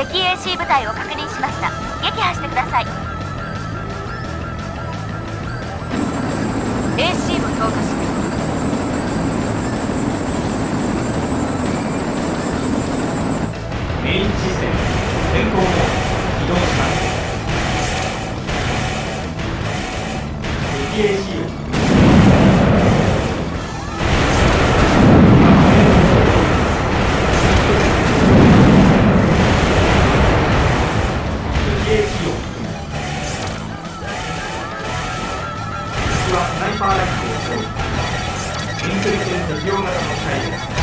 敵 AC 部隊を確認しました。撃破してください。AC も投下します。メインシステム戦闘モード起動します。敵 AC を備遠距離戦適用型の機体です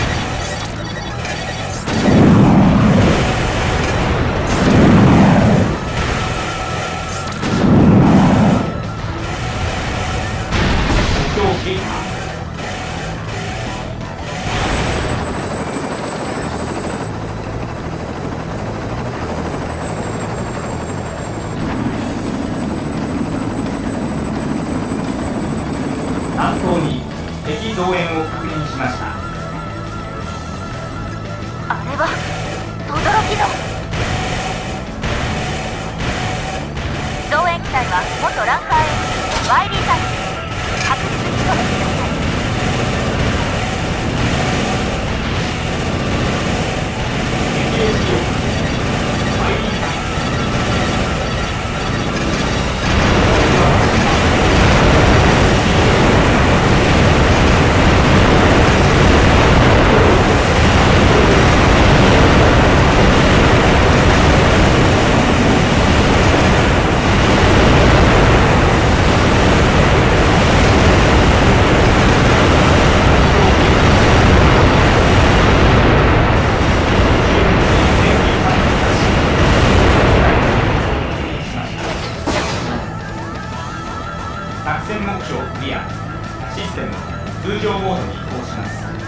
増援を確認しましたあれは轟の増援機体は元ランカーエンジンワイリー隊作戦目標クリアシステム通常モードに移行します。